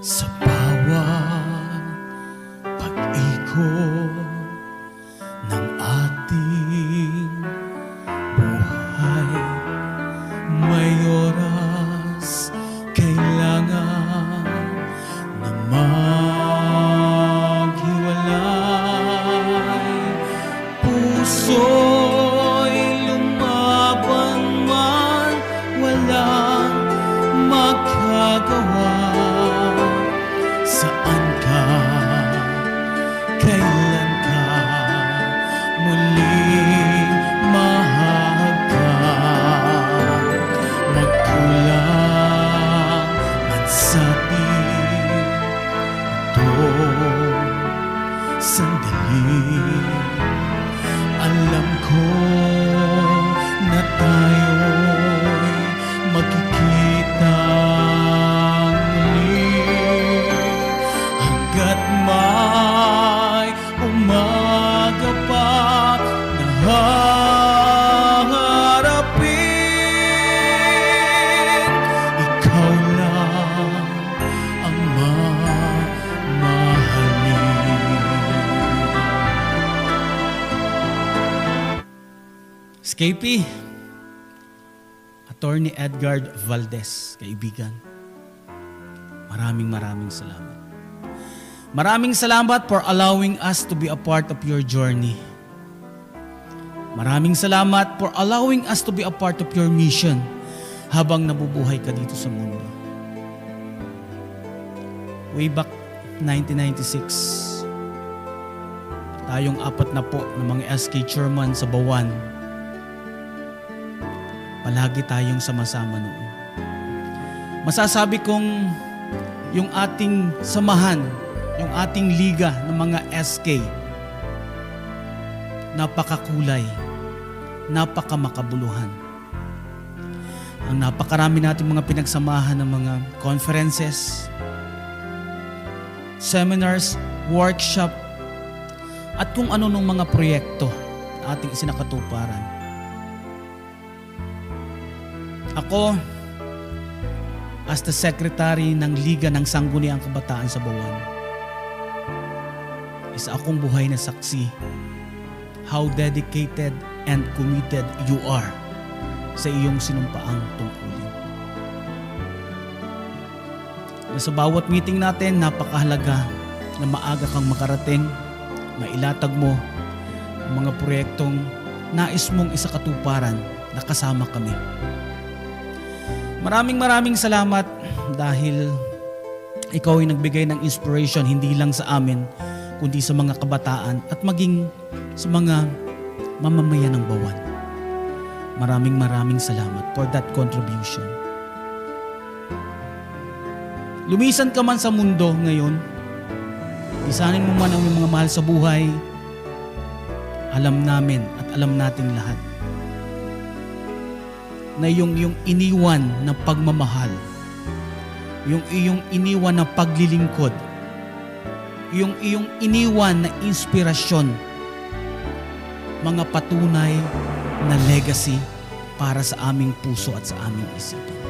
Sa bawat Alam ko Scapy, Attorney Edgar Valdez, kaibigan. Maraming maraming salamat. Maraming salamat for allowing us to be a part of your journey. Maraming salamat for allowing us to be a part of your mission habang nabubuhay ka dito sa mundo. Way back 1996, tayong apat na po ng mga SK chairman sa Bawan, palagi tayong sama-sama noon. Masasabi kong yung ating samahan, yung ating liga ng mga SK, napakakulay, napakamakabuluhan. Ang napakarami nating mga pinagsamahan ng mga conferences, seminars, workshop, at kung ano nung mga proyekto ating isinakatuparan. Ako, as the secretary ng Liga ng Sangguniang Kabataan sa Bawan, isa akong buhay na saksi how dedicated and committed you are sa iyong sinumpaang tungkulin. Na sa bawat meeting natin, napakahalaga na maaga kang makarating, mailatag mo ang mga proyektong nais mong isakatuparan na kasama kami. Maraming maraming salamat dahil ikaw ay nagbigay ng inspiration hindi lang sa amin kundi sa mga kabataan at maging sa mga mamamayan ng bawan. Maraming maraming salamat for that contribution. Lumisan ka man sa mundo ngayon, isanin mo man ang mga mahal sa buhay, alam namin at alam nating lahat na yung yung iniwan na pagmamahal, yung iyong iniwan na paglilingkod, yung iyong iniwan na inspirasyon, mga patunay na legacy para sa aming puso at sa aming isipan.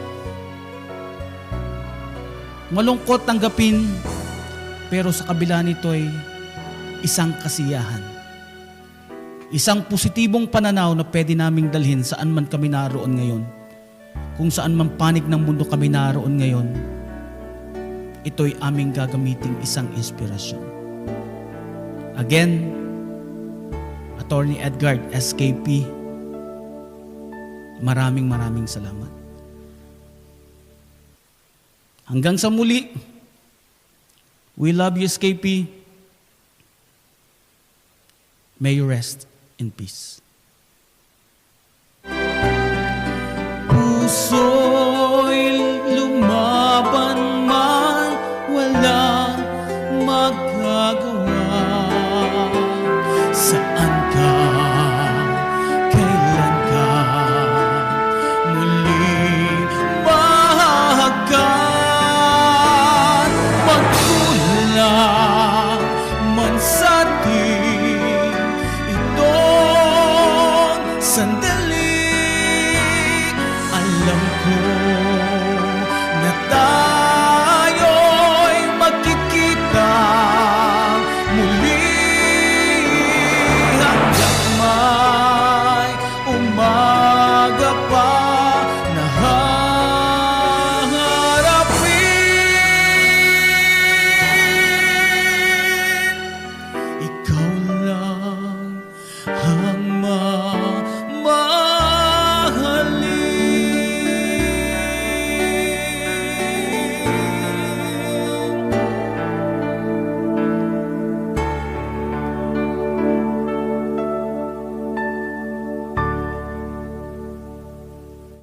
Malungkot tanggapin, pero sa kabila nito ay isang kasiyahan. Isang positibong pananaw na pwede naming dalhin saan man kami naroon ngayon. Kung saan man panig ng mundo kami naroon ngayon, ito'y aming gagamiting isang inspirasyon. Again, Attorney Edgar SKP, maraming maraming salamat. Hanggang sa muli, we love you SKP. May you rest in peace. Puso'y 歌。